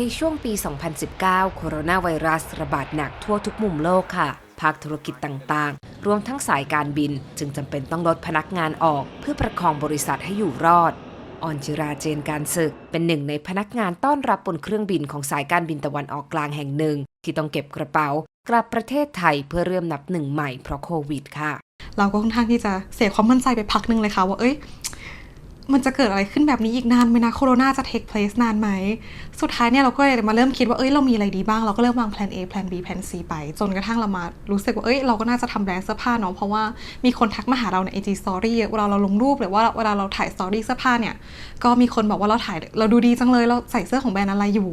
ในช่วงปี 2019 โคโรนาไวรัสระบาดหนักทั่วทุกมุมโลกค่ะ ภาคธุรกิจต่างๆ รวมทั้งสายการบิน จึงจำเป็นต้องลดพนักงานออก เพื่อประคองบริษัทให้อยู่รอดออนจิราเจนการศึก เป็นหนึ่งในพนักงานต้อนรับบนเครื่องบินของสายการบินตะวันออกกลางแห่งหนึ่ง ที่ต้องเก็บกระเป๋ากลับประเทศไทยเพื่อเริ่มนับหนึ่งใหม่เพราะโควิดค่ะ เราก็ค่อนข้างที่จะเสียความมั่นใจไปพักหนึ่งเลยค่ะว่าเอ้ย มันจะเกิดอะไรขึ้นแบบนี้อีกนานไหมนะโคโรนาจะ take place นานไหม สุดท้ายเนี่ยเราก็เลยมาเริ่มคิดว่าเอ้ยเรามีอะไรดีบ้าง เราก็เริ่มวางแผน A แผน B แผน C ไป จนกระทั่งเรามารู้สึกว่าเอ้ยเราก็น่าจะทำแบรนด์เสื้อผ้าเนาะเพราะว่ามีคนทักมาหาเราใน IG Story เวลาเราลงรูปหรือว่าเวลาเราถ่าย Story เสื้อผ้าเนี่ยก็มีคนบอกว่าเราถ่ายเราดูดีจังเลยเราใส่เสื้อของแบรนด์อะไรอยู่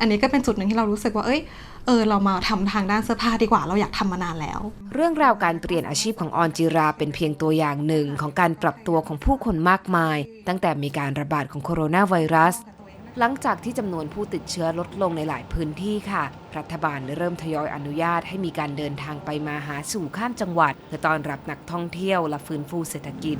อันนี้ก็เป็นจุดหนึ่งที่เรารู้สึกว่าเอ้ยเออเรามาทำทางด้านเสื้อผ้าดีกว่าเราอยากทำมานานแล้ว เรื่องราวการเปลี่ยนอาชีพของออนจิราเป็นเพียงตัวอย่างหนึ่งของการปรับตัวของผู้คนมากมายตั้งแต่มีการระบาดของโคโรนาไวรัส หลังจากที่จำนวนผู้ติดเชื้อลดลงในหลายพื้นที่ค่ะ รัฐบาลเริ่มทยอยอนุญาตให้มีการเดินทางไปมาหาสู่ข้ามจังหวัด เพื่อต้อนรับนักท่องเที่ยวและฟื้นฟูเศรษฐกิจ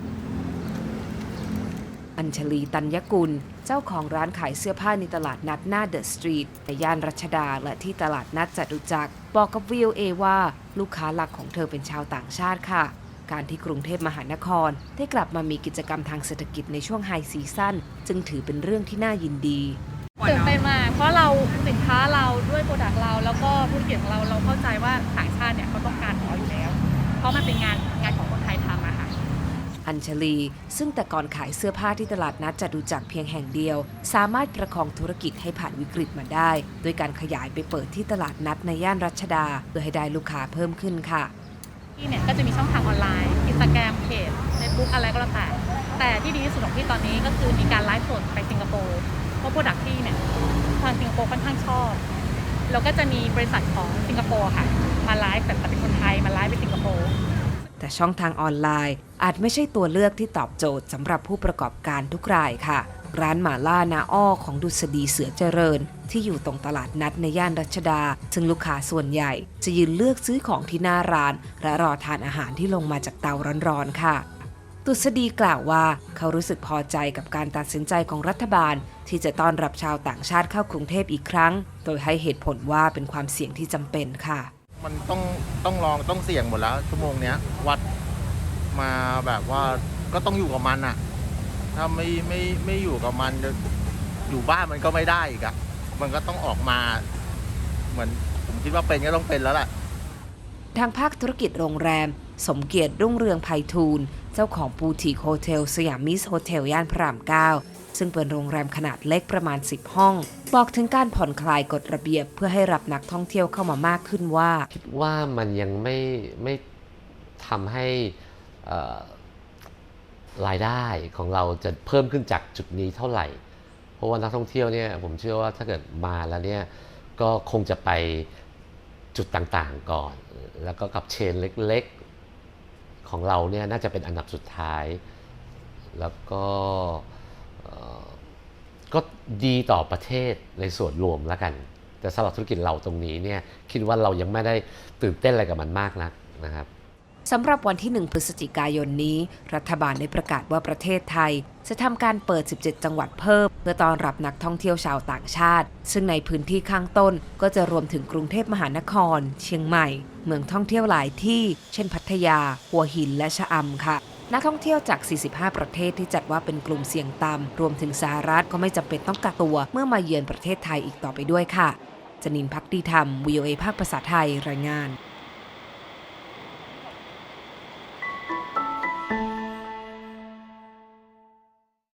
อัญชลีตัญญกุล เจ้าของร้านขายเสื้อผ้าในตลาดนัดหน้าเดอะสตรีทในย่านรัชดาและที่ตลาดนัดจตุจักรบอกกับ VOA ว่า ลูกค้าหลักของเธอเป็นชาวต่างชาติค่ะ การที่กรุงเทพมหานคร ได้กลับมามีกิจกรรมทางเศรษฐกิจในช่วงไฮซีซั่นจึงถือเป็นเรื่องที่น่ายินดีตื่นเต้นมากเพราะเราสินค้าเราด้วยโปรดักต์เรา แล้วก็ธุรกิจของเราเราเข้าใจว่าต่างชาติเนี่ยเขาต้องการของเราอยู่แล้ว เพราะมันเป็นงานงานของคนไทยทำอะค่ะอัญชลี ซึ่งแต่ก่อนขายเสื้อผ้าที่ตลาดนัดจตุจักรเพียงแห่งเดียว สามารถประคองธุรกิจให้ผ่านวิกฤตมาได้ด้วยการขยายไปเปิดที่ตลาดนัดในย่านรัชดาเพื่อให้ได้ลูกค้าเพิ่มขึ้นค่ะ ที่เนี่ยก็จะมีช่องทางออนไลน์อินสตาแกรมเพจเฟซบุ๊กอะไรก็แล้วแต่ แต่ที่ดีที่สุดของพี่ตอนนี้ก็คือมีการไลฟ์สดไปสิงคโปร์เพราะโปรดักที่เนี่ยทางสิงคโปร์ค่อนข้างชอบแล้วก็จะมีบริษัทของสิงคโปร์ค่ะ มาไลฟ์แบบเป็นคนไทยมาไลฟ์ไปสิงคโปร์แต่ช่องทางออนไลน์ อาจไม่ใช่ตัวเลือกที่ตอบโจทย์สำหรับผู้ประกอบการทุกรายค่ะ ร้านหมาล่านาอ้อของดุษฎีเสือเจริญ ที่อยู่ตรงตลาดนัดในย่านรัชดา ซึ่งลูกค้าส่วนใหญ่ จะยืนเลือกซื้อของที่หน้าร้าน และรอทานอาหารที่ลงมาจากเตาร้อนๆค่ะตุษฎีกล่าวว่าเขารู้สึกพอใจกับการตัดสินใจของรัฐบาล ที่จะต้อนรับชาวต่างชาติเข้ากรุงเทพอีกครั้ง โดยให้เหตุผลว่าเป็นความเสี่ยงที่จำเป็นค่ะ มันต้องต้องลองต้องเสี่ยงหมดแล้วชั่วโมงเนี้ยวัดมาแบบว่าก็ต้องอยู่กับมันอะ ถ้าไม่ไม่ไม่อยู่กับมันจะอยู่บ้านมันก็ไม่ได้อีกอะมันก็ต้องออกมา เหมือนผมคิดว่าเป็นก็ต้องเป็นแล้วแหละทางภาคธุรกิจโรงแรม สมเกียรติรุ่งเรืองไพฑูรย์เจ้าของปูติกโฮเทลสยามมิสโฮเทลย่านพระราม9ซึ่งเป็นโรงแรมขนาดเล็กประมาณ 10 ห้อง บอกถึงการผ่อนคลายกฎระเบียบเพื่อให้รับนักท่องเที่ยวเข้ามามากขึ้นว่า คิดว่ามันยังไม่ไม่ทำให้เอ่อ รายได้ของเราจะเพิ่มขึ้นจากจุดนี้เท่าไหร่ เพราะว่านักท่องเที่ยวเนี่ยผมเชื่อว่าถ้าเกิดมาแล้วเนี่ยก็คงจะไปจุดต่างๆก่อน แล้วก็กับเชนเล็กๆของเราเนี่ยน่าจะเป็นอันดับสุดท้าย แล้วก็เออก็ดีต่อประเทศในส่วนรวมแล้วกัน แต่สำหรับธุรกิจเราตรงนี้เนี่ยคิดว่าเรายังไม่ได้ตื่นเต้นอะไรกับมันมากนักนะครับ สำหรับวันที่ 1 พฤศจิกายนนี้ รัฐบาลได้ประกาศว่าประเทศไทย จะทำการเปิด 17 จังหวัดเพิ่ม เพื่อต้อนรับนักท่องเที่ยวชาวต่างชาติ ซึ่งในพื้นที่ข้างต้นก็จะรวมถึงกรุงเทพมหานคร เชียงใหม่ เมืองท่องเที่ยวหลายที่ เช่นพัทยา หัวหินและชะอำค่ะนักท่องเที่ยวจาก 45 ประเทศที่จัดว่าเป็นกลุ่มเสี่ยงต่ำรวมถึงสหรัฐก็ไม่จำเป็นต้องกักตัว เมื่อมาเยือนประเทศไทยอีกต่อไปด้วยค่ะ จนินพักดีธรรม VOA ภาคภาษาไทย รายงาน